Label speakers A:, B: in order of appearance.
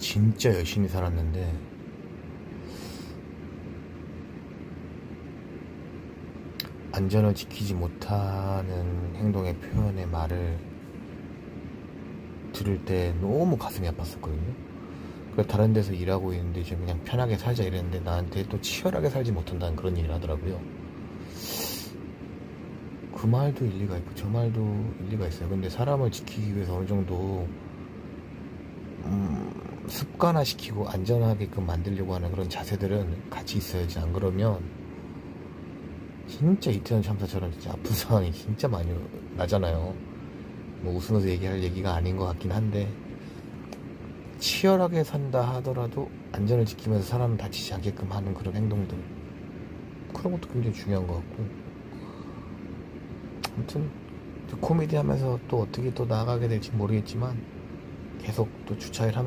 A: 진짜 열심히 살았는데 안전을 지키지 못하는 행동의 표현의 말을 들을 때 너무 가슴이 아팠었거든요. 그래서 다른 데서 일하고 있는데 이제 그냥 편하게 살자 이랬는데 나한테 또 치열하게 살지 못한다는 그런 얘기를 하더라고요. 그 말도 일리가 있고 저 말도 일리가 있어요. 근데 사람을 지키기 위해서 어느 정도 음, 습관화시키고 안전하게끔 만들려고 하는 그런 자세들은 같이 있어야지. 안 그러면 진짜 이태원 참사처럼 진짜 아픈 상황이 진짜 많이 나잖아요. 뭐 웃으면서 얘기할 얘기가 아닌 것 같긴 한데 치열하게 산다 하더라도 안전을 지키면서 사람을 다치지 않게끔 하는 그런 행동들. 그런 것도 굉장히 중요한 것 같고. 아무튼 코미디 하면서 또 어떻게 또 나아가게 될지 모르겠지만 계속 또 주차일 하면